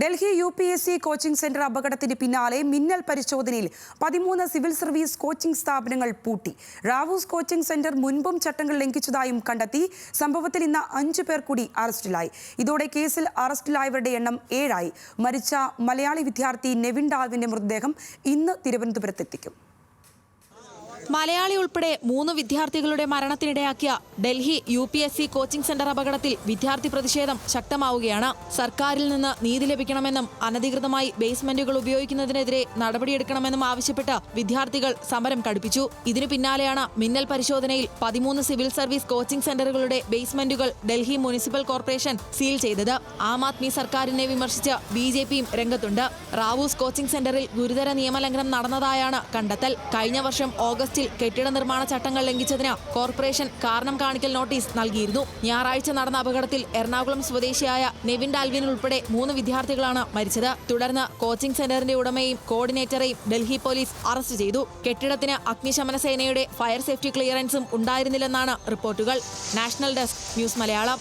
Delhi U P S C coaching centre അപകടത്തിന് പിന്നാലെ മിന്നൽ പരിശോധനയിൽ പതിമൂന്ന് സിവിൽ സർവീസ് കോച്ചിംഗ് സ്ഥാപനങ്ങൾ പൂട്ടി. റാവൂസ് കോച്ചിംഗ് സെന്റർ മുൻപും ചട്ടങ്ങൾ ലംഘിച്ചതായും കണ്ടെത്തി. സംഭവത്തിൽ ഇന്ന് അഞ്ചു പേർ കൂടി അറസ്റ്റിലായി. ഇതോടെ കേസിൽ അറസ്റ്റിലായവരുടെ എണ്ണം ഏഴായി. മരിച്ച മലയാളി വിദ്യാർത്ഥി നെവിൻ ഡാൽവിന്റെ മൃതദേഹം ഇന്ന് തിരുവനന്തപുരത്തെത്തിക്കും. മലയാളി ഉൾപ്പെടെ മൂന്ന് വിദ്യാർത്ഥികളുടെ മരണത്തിനിടയാക്കിയ Delhi U P S C coaching centre അപകടത്തിൽ വിദ്യാർത്ഥി പ്രതിഷേധം ശക്തമാവുകയാണ്. സർക്കാരിൽ നിന്ന് നീതി ലഭിക്കണമെന്നും അനധികൃതമായി ബേസ്മെന്റുകൾ ഉപയോഗിക്കുന്നതിനെതിരെ നടപടിയെടുക്കണമെന്നും ആവശ്യപ്പെട്ട് വിദ്യാർത്ഥികൾ സമരം കടുപ്പിച്ചു. ഇതിനു പിന്നാലെയാണ് മിന്നൽ പരിശോധനയിൽ പതിമൂന്ന് സിവിൽ സർവീസ് കോച്ചിംഗ് സെന്ററുകളുടെ ബേസ്മെന്റുകൾ ഡൽഹി മുനിസിപ്പൽ കോർപ്പറേഷൻ സീൽ ചെയ്തത്. ആം ആദ്മി സർക്കാരിനെ വിമർശിച്ച് ബി ജെ പിയും രംഗത്തുണ്ട്. റാവൂസ് കോച്ചിംഗ് സെന്ററിൽ ഗുരുതര നിയമലംഘനം നടന്നതായാണ് കണ്ടെത്തൽ. കഴിഞ്ഞ വർഷം ഓഗസ്റ്റിൽ കെട്ടിട നിർമ്മാണ ചട്ടങ്ങൾ ലംഘിച്ചതിന് കോർപ്പറേഷൻ കാരണം കാണിക്കൽ നോട്ടീസ് നൽകിയിരുന്നു. ഞായറാഴ്ച നടന്ന അപകടത്തിൽ എറണാകുളം സ്വദേശിയായ നെവിൻ ഡാൽവിൻ ഉൾപ്പെടെ മൂന്ന് വിദ്യാർത്ഥികളാണ് മരിച്ചത്. തുടർന്ന് കോച്ചിംഗ് സെന്ററിന്റെ ഉടമയും കോർഡിനേറ്ററെയും ഡൽഹി പോലീസ് അറസ്റ്റ് ചെയ്തു. കെട്ടിടത്തിന് അഗ്നിശമന സേനയുടെ ഫയർ സേഫ്റ്റി ക്ലിയറൻസും ഉണ്ടായിരുന്നില്ലെന്നാണ് റിപ്പോർട്ടുകൾ. National desk news Malayalam.